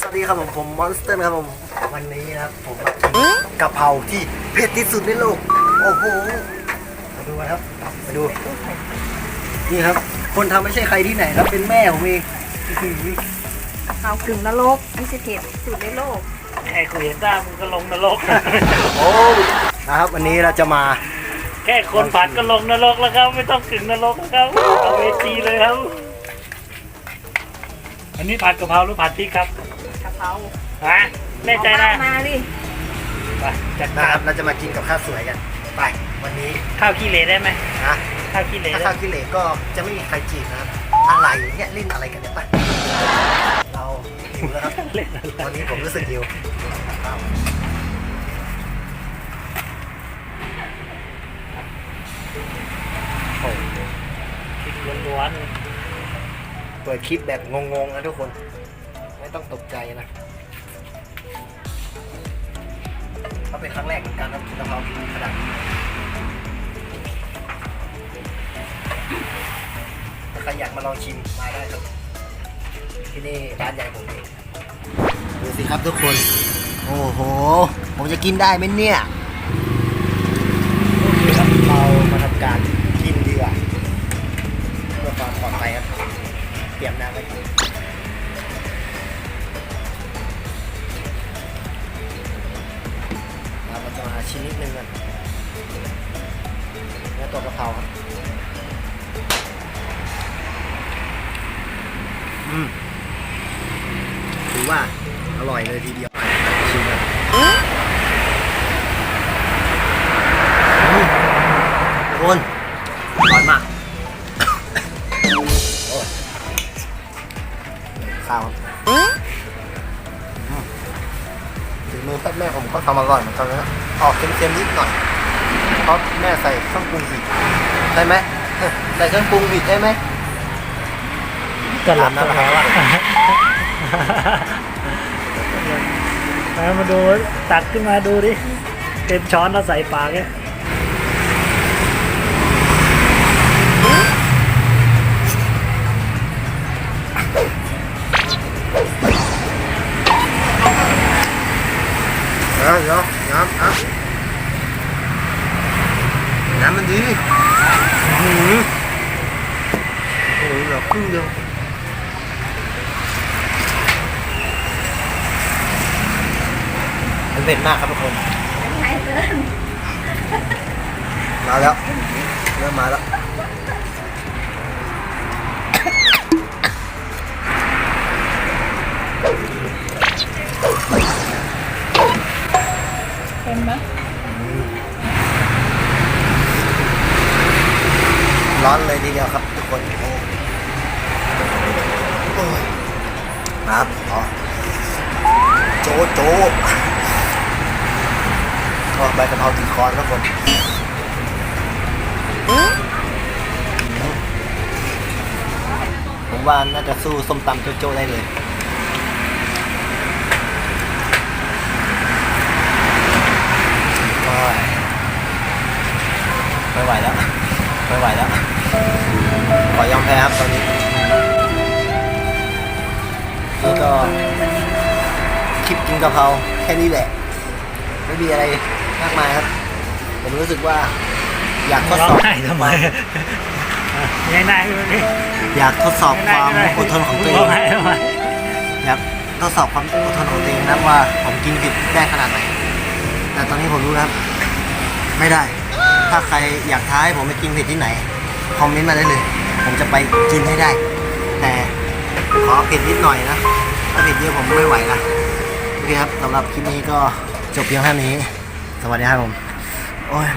ครับผมผมมอนสเตอร์ครับผมวันนี้นะครับผมมากินกะเพราที่เผ็ดที่สุดในโลกโอ้โหมาดูกันครับมาดูนี่ครับ คนทำไม่ใช่ใครที่ไหนครับเป็นแม่ผมเองอื้อหือเอากึ่งนรกไม่ใช่เผ็ดสุดในโลกแค่คุยเห็นหน้ามึงก็ลงนรก โอ้นะครับวันนี้เราจะมา แค่คนผัดก็ลงนรกแล้วครับ ไม่ต้องถึงนรกแล้วครับเอาเวทีเลยครับ อันนี้ผัดกะเพราหรือผัดพริกครับกะ เพราฮะแน่ใจนะเอามาดิไปจัดนะกาครรับเราจะมากินกับข้าวสวยกัน ไป วันนี้ข้าวขี้เหร่ได้ไหมนะข้าวขี้เหร่ถ้าได้ข้าวกิเลสก็จะไม่มีใครจีบนะครับ อะไรเนี่ยเล่นอะไรกันเนี่ยไปเราหิวแล้วครับ เล่นอะไรวันนี้ผมรู้สึกหิวข้าวโอ้โหพริกล้วนเปิดคลิปแบบงงๆนะทุกคนไม่ ต้องตกใจนะเขาเป็นครั้งแรกเหมือนกันครับกินกะเพราขนาดนี้ถ้าใครอยากมาลองชิมมาได้ครับ ที่นี่ร้านใหญ่ผมเองดูสิครับทุกคน โอ้โห ผมจะกินได้ไหมเนี่ยโอเคครับเรามาทำการกินดีกว่าเพื่อความปลอดภัยครับเตรียมน้ำไว้ จะมาชิ้นนิดนึงกันเนื้อตัวกะเพราครับอืมถือว่าอร่อยเลยทีเดียวชิมกันอืมทุกคน มือแม่ผมก็ทำอร่อยเหมือนกันนะออกเค็มๆนิดหน่อยเพราะแม่ใส่เครื่องปรุงผิดใช่ไหมใส่เครื่องปรุงผิดใช่ไหมๆกันหลับอาบน้ำแพ้วะมามาดูตักขึ้นมาดูดิเต็มช้อนแล้วใส่ปากเลย มันเผ็ดมากครับทุกคนใช่เกินมาแล้วเริ่มมาแล้วเค็มไหมร้อนเลยทีเดียวครับทุกคนโอ้โอ้ยมาครับอ๋อโจโจ ก็ใบกะเพราตีคอนครับผมผมว่าน่าจะสู้ส้มตำโจโจได้เลยโอ้ยไม่ไหวแล้วไม่ไหวแล้ว ขอยอมแพ้ครับตอนนี้นี่ก็คลิปกินกะเพราแค่นี้แหละ ไม่มีอะไร มากมายครับ ผมรู้สึกว่า อยากทดร้อสงอบ ไห้ทำไมยังไงขึ้นมาดิอยากทดสอบความอดทนของตัวเอร้องงไห้ทำไมอยากทดสอบความอดทนของตัวเองนะว่าผมกินผิดได้ขนาดไหน แต่ตอนนี้ผมรู้แล้วครับ ไม่ได้ ถ้าใครอยากท้าให้ผมไปกินผิดที่ไหน คอมเมนต์มาได้เลย ผมจะไปกินให้ได้ แต่ขอผิดนิดหน่อยนะถ้าผิดเยอะผมไม่ไหวนะโอเคครับสำหรับคลิปนี้ก็จบเพียงเท่านี้ สวัสดีครับผมโอ้ย